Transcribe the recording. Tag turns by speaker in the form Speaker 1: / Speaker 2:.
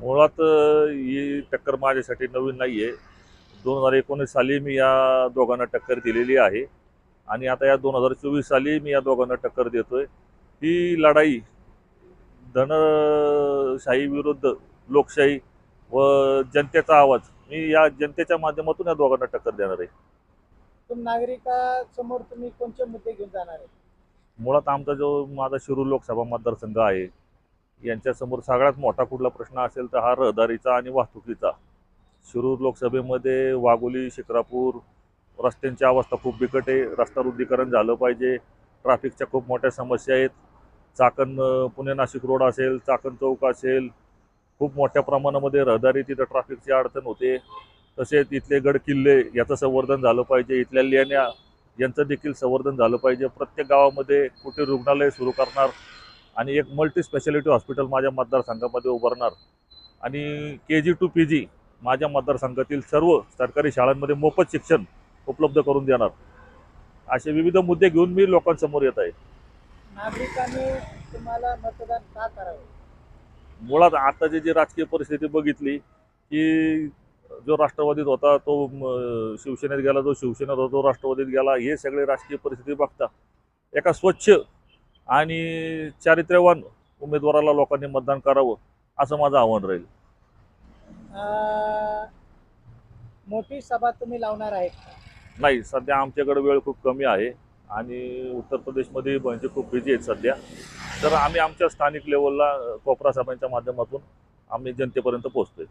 Speaker 1: मुळात ही टक्कर माझ्यासाठी नवीन नाही आहे दोन हजार एकोणीस साली मी या दोघांना टक्कर दिलेली आहे. आणि आता या दोन हजार चोवीस साली मी या दोघांना टक्कर देतोय. ही लढाई धनशाही विरुद्ध लोकशाही व जनतेचा आवाज मी या जनतेच्या माध्यमातून या दोघांना टक्कर देणार आहे.
Speaker 2: नागरिकासमोर तुम्ही कोणते मुद्दे घेऊन जाणार आहे?
Speaker 1: मुळात आमचा जो माझा शिरूर लोकसभा मतदारसंघ आहे यांच्यासमोर सगळ्यात मोठा कुठला प्रश्न असेल तर हा रहदारीचा आणि वाहतुकीचा. शिरूर लोकसभेमध्ये वाघोली शिक्रापूर रस्त्यांची अवस्था खूप बिकट आहे. रस्ता रुद्धीकरण झालं पाहिजे. ट्रॅफिकच्या खूप मोठ्या समस्या आहेत. चाकण पुणे नाशिक रोड असेल चाकण चौक असेल खूप मोठ्या प्रमाणामध्ये रहदारी तिथं ट्रॅफिकची अडचण होते. तसेच इथले गड किल्ले याचं संवर्धन झालं पाहिजे. इथल्या लेण्या यांचं देखील संवर्धन झालं पाहिजे. प्रत्येक गावामध्ये कुठे रुग्णालय सुरू करणार आणि एक मल्टी स्पेशालिटी हॉस्पिटल माझ्या मतदारसंघामध्ये उभारणार. आणि के जी टू पी जी माझ्या मतदारसंघातील सर्व सरकारी शाळांमध्ये मोफत शिक्षण उपलब्ध करून देणार. असे विविध मुद्दे घेऊन मी लोकांसमोर येत आहे.
Speaker 2: नागरिकांनी तुम्हाला मतदान का करावे?
Speaker 1: मुळात आताची जी राजकीय परिस्थिती बघितली की जो राष्ट्रवादीत होता तो शिवसेनेत गेला जो शिवसेनेत होता तो राष्ट्रवादीत गेला हे सगळे राजकीय परिस्थिती बघता एका स्वच्छ आणि चारित्र्यवान उमेदवाराला लोकांनी मतदान करावं असं माझं आव्हान राहील.
Speaker 2: मोठी सभा तुम्ही लावणार आहेत का?
Speaker 1: नाही सध्या आमच्याकडे वेळ खूप कमी आहे आणि उत्तर प्रदेशमध्ये म्हणजे खूप बिझी आहेत सध्या. तर आम्ही आमच्या स्थानिक लेवलला कोपरा सभांच्या माध्यमातून आम्ही जनतेपर्यंत पोहोचतोय.